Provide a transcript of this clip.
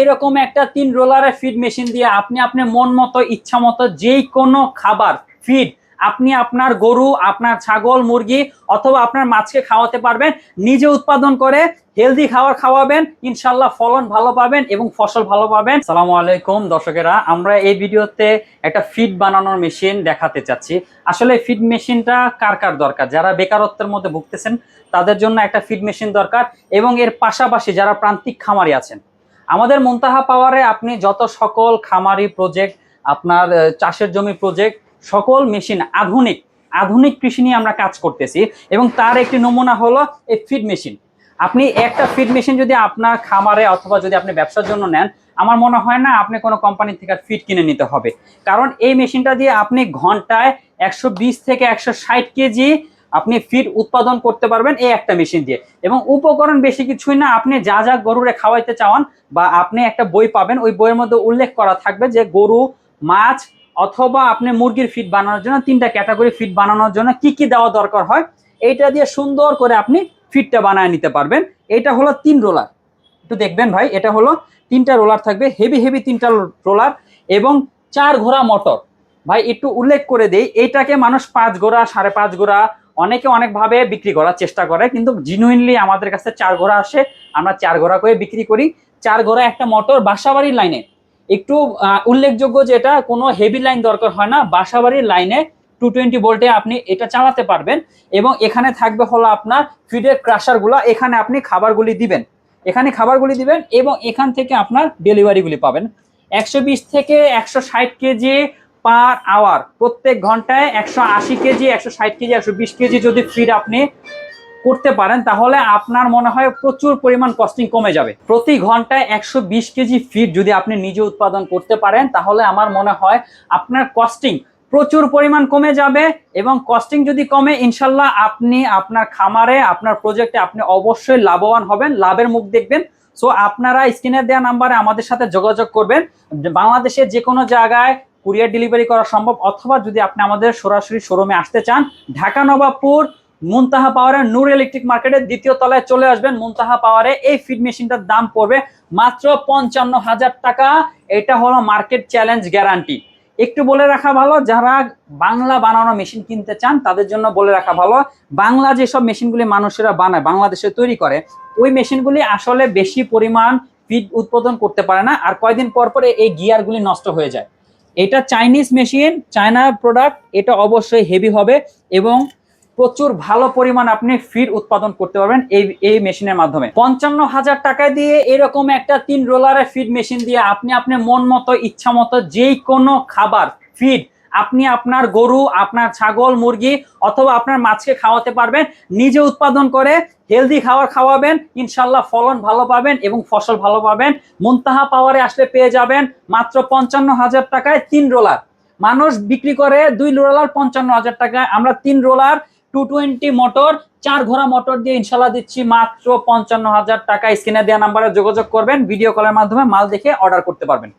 এরকম একটা তিন রোলারের ফিড মেশিন দিয়ে আপনি আপনার মন মতো, ইচ্ছা মতো যেই কোনো খাবার ফিড আপনি আপনার গরু, আপনার ছাগল, মুরগি অথবা আপনার মাছকে খাওয়াতে পারবেন, নিজে উৎপাদন করে হেলদি খাবার খাওয়াবেন ইনশাল্লাহ ফলন ভালো পাবেন এবং ফসল ভালো পাবেন। সালামু আলাইকুম দর্শকেরা, আমরা এই ভিডিওতে একটা ফিড বানানোর মেশিন দেখাতে চাচ্ছি। আসলে ফিড মেশিনটা কার কার দরকার? যারা বেকারত্বের মধ্যে ভুগতেছেন, তাদের জন্য একটা ফিড মেশিন দরকার এবং এর পাশাপাশি যারা প্রান্তিক খামারি আছেন আমাদের মুনতাহা পাওয়ারে আপনি যত সকল খামারি প্রজেক্ট আপনার চাষের জমি প্রজেক্ট সকল মেশিন আধুনিক আধুনিক কৃষি নিয়ে আমরা কাজ করতেছি এবং তার একটি নমুনা হলো এই ফিড মেশিন আপনি একটা ফিড মেশিন যদি আপনার খামারে অথবা যদি আপনি ব্যবসার জন্য নেন, আমার মনে হয় না আপনি কোনো কোম্পানি থেকে ফিড কিনে নিতে হবে। কারণ এই মেশিনটা দিয়ে আপনি ঘন্টায় একশো বিশ থেকে একশো ষাট কেজি আপনি ফিড উৎপাদন করতে পারবেন এই একটা মেশিন দিয়ে। এবং উপকরণ বেশি কিছুই না, আপনি যা যা গরুরে খাওয়াইতে চাওয়ান বা আপনি একটা বই পাবেন, ওই বইয়ের মধ্যে উল্লেখ করা থাকবে যে গরু, মাছ অথবা আপনি মুরগির ফিড বানানোর জন্য তিনটা ক্যাটাগরি ফিড বানানোর জন্য কি কি দেওয়া দরকার হয়, এইটা দিয়ে সুন্দর করে আপনি ফিডটা বানায় নিতে পারবেন। এটা হলো তিন রোলার একটু দেখবেন ভাই, এটা হলো তিনটা রোলার থাকবে হেভি হেভি তিনটা রোলার এবং চার ঘোড়া মোটর ভাই, একটু উল্লেখ করে দেই, এইটাকে মানুষ পাঁচ ঘোড়া, সাড়ে পাঁচ ঘোড়া অনেকে অনেকভাবে বিক্রি করার চেষ্টা করে, কিন্তু জিনুইনলি আমাদের কাছে চার ঘোড়া আসে, আমরা চার ঘোড়া করে বিক্রি করি। চার ঘোড়া, একটা মোটর বাসাবাড়ির লাইনে একটু উল্লেখযোগ্য যে এটা কোনো হেভি লাইন দরকার হয় না, বাসাবাড়ির লাইনে টু টোয়েন্টি ভোল্টে আপনি এটা চালাতে পারবেন এবং এখানে থাকবে হলো আপনার ফিডের ক্রাশারগুলো এখানে আপনি খাবারগুলি দিবেন। এখানে খাবারগুলি দিবেন এবং এখান থেকে আপনার ডেলিভারিগুলি পাবেন। একশো বিশ থেকে একশো ষাট কেজি পার আওয়ার। প্রত্যেক ঘন্টায় একশো আশি কেজি, একশো ষাট কেজি, একশো বিশ কেজি যদি ফিড আপনি করতে পারেন, তাহলে আপনার মনে হয় প্রচুর পরিমাণ কস্টিং কমে যাবে। প্রতি ঘন্টায় একশো বিশ কেজি ফিড যদি আপনি নিজে উৎপাদন করতে পারেন, তাহলে আমার মনে হয় আপনার কস্টিং প্রচুর পরিমাণ কমে যাবে এবং কস্টিং যদি কমে, ইনশাল্লাহ আপনি আপনার খামারে, আপনার প্রজেক্টে আপনি অবশ্যই লাভবান হবেন, লাভের মুখ দেখবেন। সো আপনারা স্ক্রিনে দেওয়া নাম্বারে আমাদের সাথে যোগাযোগ করবেন। বাংলাদেশের যে কোনো জায়গায় কুরিয়ার ডেলিভারি করা সম্ভব, অথবা যদি আপনি আমাদের সরাসরি শোরুমে আসতে চান, ঢাকা নবাবপুর, মুনতাহা পাওয়ারের নূর ইলেকট্রিক মার্কেটের দ্বিতীয় তলায় চলে আসবেন। মুনতাহা পাওয়ারে এই ফিড মেশিনটার দাম পড়বে মাত্র পঞ্চান্ন হাজার টাকা। এটা হলো মার্কেট চ্যালেঞ্জ গ্যারান্টি একটু বলে রাখা ভালো, যারা বাংলা বানানো মেশিন কিনতে চান, তাদের জন্য বলে রাখা ভালো, বাংলা যেসব মেশিনগুলি মানুষেরা বানায়, বাংলাদেশে তৈরি করে, ওই মেশিনগুলি আসলে বেশি পরিমাণ ফিড উৎপাদন করতে পারে না, আর কয়দিন পর পরে এই গিয়ারগুলি নষ্ট হয়ে যায়। এটা চাইনিজ মেশিন চায়না প্রোডাক্ট এটা অবশ্যই হেভি হবে এবং প্রচুর ভালো পরিমাণ আপনি ফিড উৎপাদন করতে পারবেন এই এই মেশিনের মাধ্যমে। পঞ্চান্ন হাজার টাকা দিয়ে এরকম একটা তিন রোলারের ফিড মেশিন দিয়ে আপনি আপনি মন মতো, ইচ্ছা মতো যেই কোনো খাবার ফিড আপনি আপনার গরু, আপনার ছাগল, মুরগি অথবা আপনার মাছকে খাওয়াতে পারবেন, নিজে উৎপাদন করে হেলদি খাবার খাওয়াবেন, ইনশাল্লাহ ফলন ভালো পাবেন এবং ফসল ভালো পাবেন। মুনতাহা পাওয়ারে আসলে পেয়ে যাবেন মাত্র পঞ্চান্ন হাজার টাকায় তিন রোলার। মানুষ বিক্রি করে দুই রোলার পঞ্চান্ন হাজার টাকায়। আমরা তিন রোলার টু টোয়েন্টি মোটর, চার ঘোড়া মোটর দিয়ে ইনশাল্লাহ দিচ্ছি মাত্র পঞ্চান্ন হাজার টাকা। স্ক্রিনে দেওয়া নাম্বারে যোগাযোগ করবেন, ভিডিও কলের মাধ্যমে মাল দেখে অর্ডার করতে পারবেন।